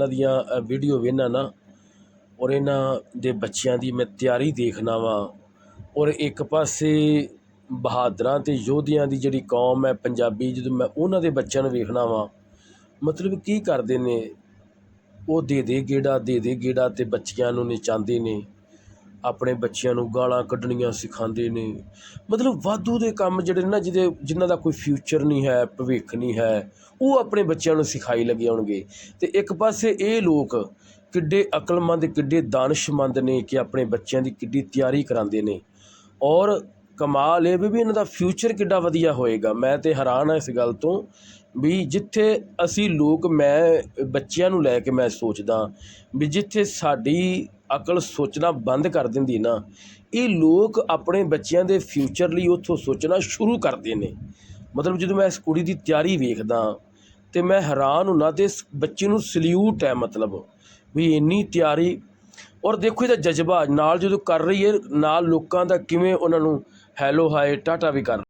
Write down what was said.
ਇਹਨਾਂ ਦੀਆਂ ਵੀਡੀਓ ਵੇਖਣਾ ਨਾ ਔਰ ਇਹਨਾਂ ਦੇ ਬੱਚਿਆਂ ਦੀ ਮੈਂ ਤਿਆਰੀ ਦੇਖਣਾ ਵਾਂ। ਔਰ ਇੱਕ ਪਾਸੇ ਬਹਾਦਰਾਂ ਅਤੇ ਯੋਧਿਆਂ ਦੀ ਜਿਹੜੀ ਕੌਮ ਹੈ ਪੰਜਾਬੀ, ਜਦੋਂ ਮੈਂ ਉਹਨਾਂ ਦੇ ਬੱਚਿਆਂ ਨੂੰ ਵੇਖਣਾ ਵਾਂ, ਮਤਲਬ ਕੀ ਕਰਦੇ ਨੇ? ਉਹ ਦੇ ਦੇ ਗੇੜਾ, ਦੇ ਦੇ ਗੇੜਾ ਅਤੇ ਬੱਚਿਆਂ ਨੂੰ ਨਚਾਉਂਦੇ ਨੇ। ਆਪਣੇ ਬੱਚਿਆਂ ਨੂੰ ਗਾਲਾਂ ਕੱਢਣੀਆਂ ਸਿਖਾਉਂਦੇ ਨੇ। ਮਤਲਬ ਵਾਧੂ ਦੇ ਕੰਮ ਜਿਹੜੇ ਨੇ ਨਾ, ਜਿਹਦੇ, ਜਿਨ੍ਹਾਂ ਦਾ ਕੋਈ ਫਿਊਚਰ ਨਹੀਂ ਹੈ, ਭਵਿੱਖ ਨਹੀਂ ਹੈ, ਉਹ ਆਪਣੇ ਬੱਚਿਆਂ ਨੂੰ ਸਿਖਾਈ ਲੱਗੇ ਆਉਣਗੇ ਅਤੇ ਇੱਕ ਪਾਸੇ ਇਹ ਲੋਕ ਕਿੱਡੇ ਅਕਲਮੰਦ, ਕਿੱਡੇ ਦਾਨਿਸ਼ਮੰਦ ਨੇ ਕਿ ਆਪਣੇ ਬੱਚਿਆਂ ਦੀ ਕਿੱਡੀ ਤਿਆਰੀ ਕਰਾਉਂਦੇ ਨੇ। ਔਰ ਕਮਾਲ ਇਹ ਵੀ ਵੀ ਇਹਨਾਂ ਦਾ ਫਿਊਚਰ ਕਿੱਡਾ ਵਧੀਆ ਹੋਏਗਾ। ਮੈਂ ਤੇ ਹੈਰਾਨ ਹਾਂ ਇਸ ਗੱਲ ਤੋਂ ਵੀ ਜਿੱਥੇ ਅਸੀਂ ਲੋਕ, ਮੈਂ ਬੱਚਿਆਂ ਨੂੰ ਲੈ ਕੇ ਮੈਂ ਸੋਚਦਾ ਵੀ ਜਿੱਥੇ ਸਾਡੀ ਅਕਲ ਸੋਚਣਾ ਬੰਦ ਕਰ ਦਿੰਦੀ ਨਾ। ਇਹ ਲੋਕ ਆਪਣੇ ਬੱਚਿਆਂ ਦੇ ਫਿਊਚਰ ਲਈ ਉੱਥੋਂ ਸੋਚਣਾ ਸ਼ੁਰੂ ਕਰਦੇ ਨੇ। ਮਤਲਬ ਜਦੋਂ ਮੈਂ ਇਸ ਕੁੜੀ ਦੀ ਤਿਆਰੀ ਵੇਖਦਾ ਤੇ ਮੈਂ ਹੈਰਾਨ ਹੁੰਦਾ ਤੇ ਇਸ ਬੱਚੇ ਨੂੰ ਸਲੂਟ ਹੈ ਮਤਲਬ ਵੀ ਇੰਨੀ ਤਿਆਰੀ। ਔਰ ਦੇਖੋ ਇਹਦਾ ਜਜ਼ਬਾ, ਨਾਲ ਜਦੋਂ ਕਰ ਰਹੀ ਹੈ, ਨਾਲ ਲੋਕਾਂ ਦਾ ਕਿਵੇਂ ਉਹਨਾਂ ਨੂੰ ਹੈਲੋ ਹਾਏ ਟਾਟਾ ਵੀ ਕਰ